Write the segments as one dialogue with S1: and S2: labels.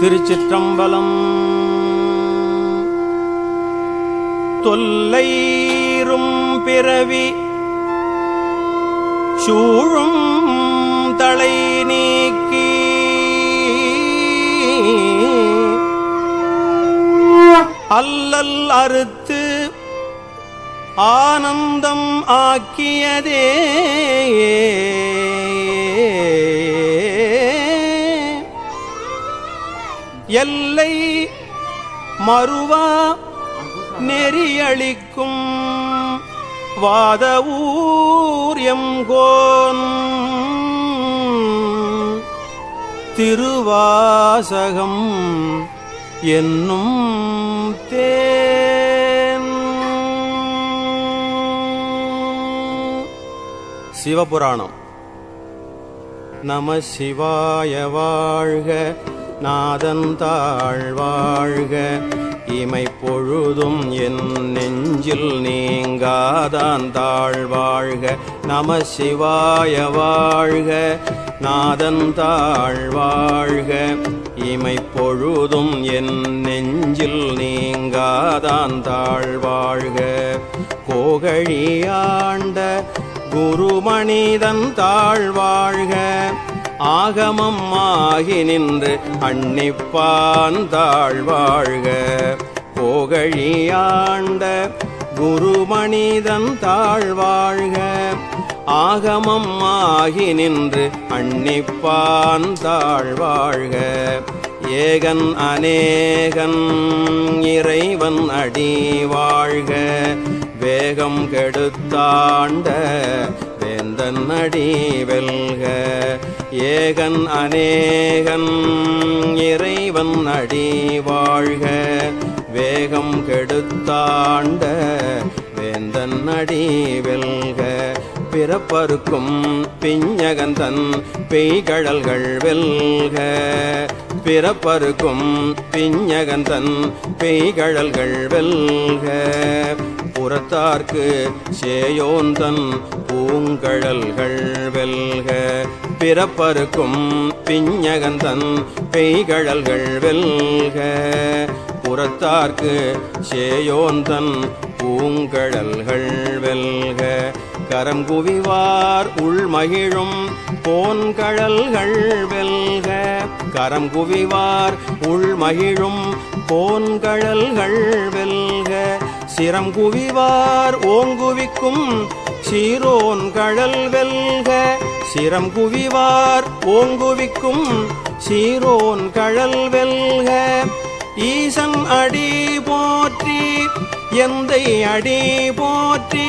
S1: திருச்சிற்றம்பலம். தொல்லைரும் பிறவி சூழும் தலை நீக்கி. அல்லல் அறுத்து ஆனந்தம் ஆக்கியதே. எல்லை மறுவா நெறியளிக்கும் வாத ஊர் திருவாசகம் என்னும் தேன். சிவபுராணம். நம சிவாய வாழ்க. நாதந்தாள் வாழ்க. இமை பொழுதும் என் நெஞ்சில் நீங்காதான் தாழ் வாழ்க. நம சிவாய வாழ்க. நாதந்தாள் வாழ்க. இமை பொழுதும் என் நெஞ்சில் நீங்காதான் தாழ் வாழ்க. கோகழியாண்ட குருமணிதன் தாழ்வாழ்க ஆகமம் ஆகி நின்று அன்னிப்பான் தாழ்வாழ்க போகழியாண்ட குருமணிதன் தாழ்வாழ்க ஆகமம் ஆகி நின்று அன்னிப்பான் தாழ்வாழ்க ஏகன் அநேகன் இறைவன் அடி வாழ்க. வேகம் கெடுத்தாண்ட வேந்தன் அடி வெல்க. ஏகன் அநேகன் இறைவன் அடி வாழ்க வேகம் கெடுத்தாண்ட வேந்தன் அடி வெல்க பிறப்பருக்கும் பிஞ்சகந்தன் பெய்கழல்கள் வெல்க. பிறப்பருக்கும் பிஞ்சகந்தன் பெய்கழல்கள் வெல்க. புறத்தார்க்கு சேயோந்தன் பூங்கழல்கள் வெல்க. பிறப்பருக்கும் பிஞ்சகந்தன் பெய்கழல்கள் வெல்க. புறத்தார்க்கு சேயோந்தன் பூங்கழல்கள் வெல்க. கரம் குவிவார் உள்மகிழும் போன்கழல்கள் வெல்க. கரம் குவிவார் உள்மகிழும் போன்கழல்கள் வெல்க. சிரம் குவிவார் ஓங்குவிக்கும் சீரோன் கழல் வெல்க. சிரம் குவிவார் ஓங்குவிக்கும் சீரோன் கழல் வெல்க. ஈசன் அடி போற்றி எந்தை அடி போற்றி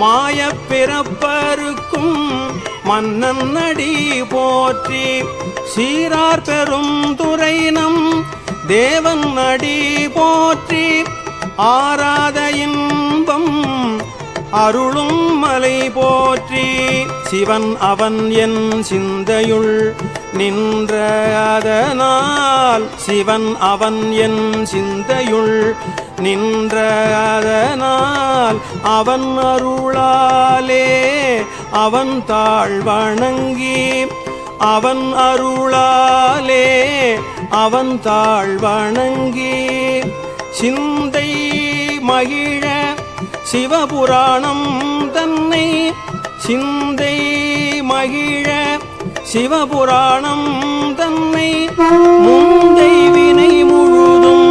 S1: மாய பிறப்பருக்கும் மன்னன் நடி போற்றி சீரார் பெரும் துறைனம் தேவன் நடி போற்றி ஆராத இன்பம் அருளும் மலை போற்றி சிவன் அவன் என் சிந்தையுள் நின்ற அதனால் சிவன் அவன் என் சிந்தையுள் நின்ற அதனால் அவன் அருளாலே அவன் தாழ் வணங்கி அவன் அருளாலே அவன் தாழ் வணங்கி சிந்தை மகிழ சிவபுராணம் தன்னை சிந்தை மகிழ சிவபுராணம் தன்னை முந்தை வினை முழுதும்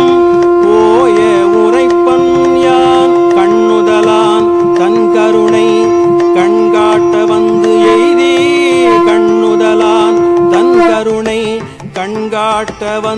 S1: போய உரைப்பன் யான் கண்ணுதலான் தன் கருணை கண்காட்ட வந்து எய்தி கண்ணுதலான் தன் கருணை கண்காட்ட வந்து